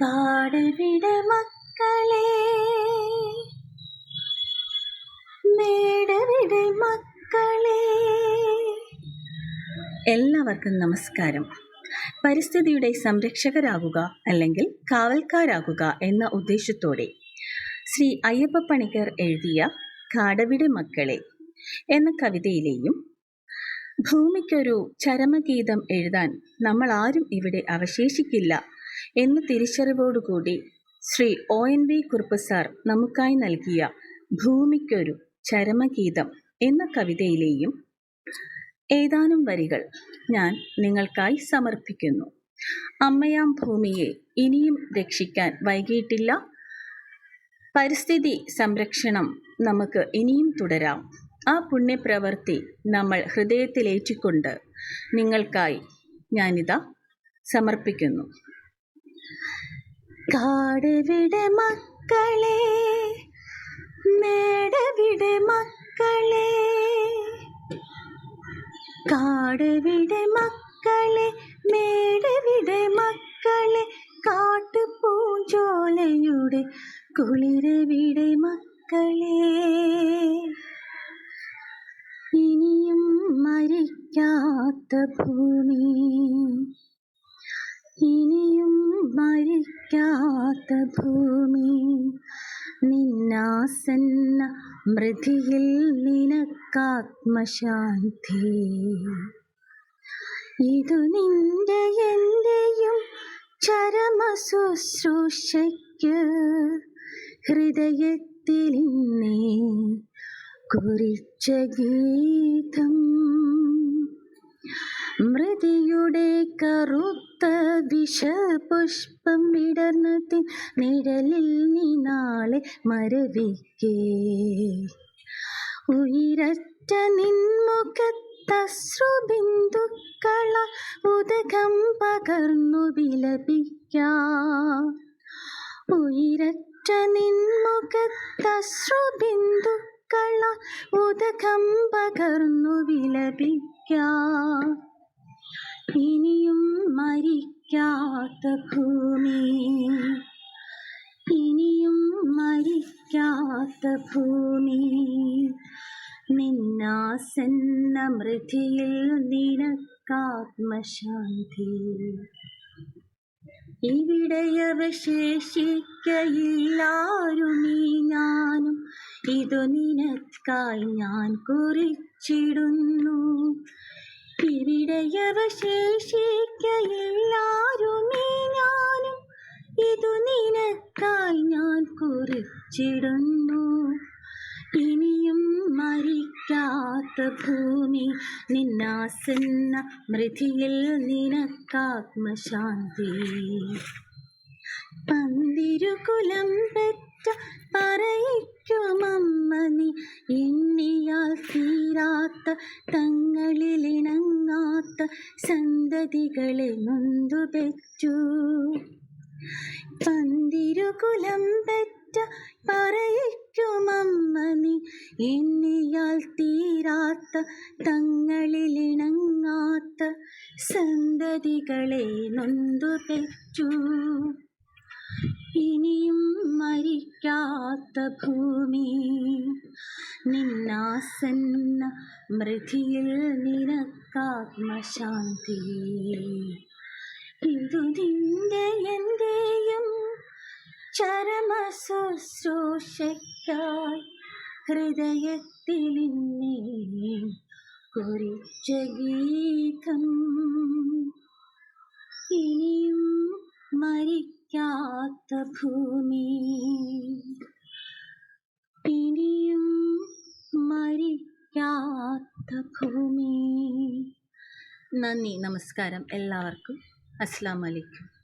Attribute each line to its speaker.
Speaker 1: കാടവിട മക്കളെ മേടവിട മക്കളെ. എല്ലാവർക്കും നമസ്കാരം. പരിസ്ഥിതിയുടെ സംരക്ഷകരാകുക അല്ലെങ്കിൽ കാവൽക്കാരാകുക എന്ന ഉദ്ദേശത്തോടെ ശ്രീ അയ്യപ്പ പണിക്കർ എഴുതിയ കാടവിട മക്കളെ എന്ന കവിതയിലെയും ഭൂമിക്കൊരു ചരമഗീതം എഴുതാൻ നമ്മൾ ആരും ഇവിടെ അവശേഷിക്കില്ല എന്ന തിരിച്ചറിവോടുകൂടി Shri O N V Kurup sir നമുക്കായി നൽകിയ ഭൂമിക്കൊരു ചരമഗീതം എന്ന കവിതയിലെയും ഏതാനും വരികൾ ഞാൻ നിങ്ങൾക്കായി സമർപ്പിക്കുന്നു. അമ്മയാം ഭൂമിയെ ഇനിയും രക്ഷിക്കാൻ വൈകിയിട്ടില്ല. പരിസ്ഥിതി സംരക്ഷണം നമുക്ക് ഇനിയും തുടരാം. ആ പുണ്യപ്രവൃത്തി നമ്മൾ ഹൃദയത്തിലേറ്റിക്കൊണ്ട് നിങ്ങൾക്കായി ഞാനിതാ സമർപ്പിക്കുന്നു. കാടവിട മക്കളെ മേടവിട മക്കളെ. കാടുവിട മക്കളെ മേടവിട മക്കളെ കാട്ടുപൂഞ്ചോലയുടെ കുളിരവിട മക്കളെ. ഇനിയും മരിക്കാത്ത ഭൂമി ഇനിയും മരിക്കാത്ത ഭൂമി. നിന്നാസന്ന മൃതിയിൽ നിനക്കാത്മശാന്തി. ഇതു നിന്റെ എന്റെയും ചരമ ശുശ്രൂഷയ്ക്ക് ഹൃദയത്തിൽ കുറിച്ച ഗീതം. മൃതിയുടെ കറുത്ത വിഷപുഷ്പം വിടർന്നതിൻ നിഴലിൽ നീ നാളെ മരവിക്കേ. ഉയരറ്റ നിൻമുഖത്തശ്രുബിന്ദുക്കള ഉദകം പകർന്നു വിലപിക്കാം. ഉയരറ്റ നിൻമുഖത്തശ്രുബിന്ദുക്കള ഉദകം പകർന്നു വിലപിക്കാം. ഇനിയും മരിക്കാത്ത ഭൂമി. ഇനിയും മരിക്കാത്ത ഭൂമി. നിന്നാസന്ന മൃതിയിൽ നിനക്കാത്മശാന്തി ഇവിടെയവശേഷിക്കയില്ലാരുമീ ഞാനും. ഇതു നിനക്കായി ഞാൻ കുറിച്ചിടുന്നു. ഞാനും. ഇതു നിനക്കായി ഞാൻ കുറിച്ചിടുന്നു. ഇനിയും മരിക്കാത്ത ഭൂമി നിന്നാസെന്ന മൃതിയിൽ നിനക്കാത്മശാന്തി. പന്തിരുകുലം പെറ്റ പറയിക്കുമമ്മ നീ എണ്ണിയാൽ തീരാത്ത തങ്ങളിലിണങ്ങാത്ത സന്തതികളെ നൊന്തുപെച്ചു പന്തിരുകുലം പെറ്റ പറയിക്കുമമ്മ നീ എണ്ണിയാൽ തീരാത്ത തങ്ങളിലിണങ്ങാത്ത സന്തതികളെ നൊന്തു പെറ്റു ഇനിയും മരിക്കാത്ത ഭൂമി. നിന്നാസന്ന മൃതിയിൽ നിനക്കാത്മശാന്തി. ഇതു നിന്റെ എന്റെയും ചരമ ശുശ്രൂഷയ്ക്കായി ഹൃദയത്തിൽ കുറിച്ച ഗീതം. ഇനിയും മരിക്കാത്ത ഭൂമി. ഇനിയും മരിക്കാത്ത ഭൂമി. നന്ദി നമസ്കാരം. എല്ലാവർക്കും. അസ്സാം വലൈക്കും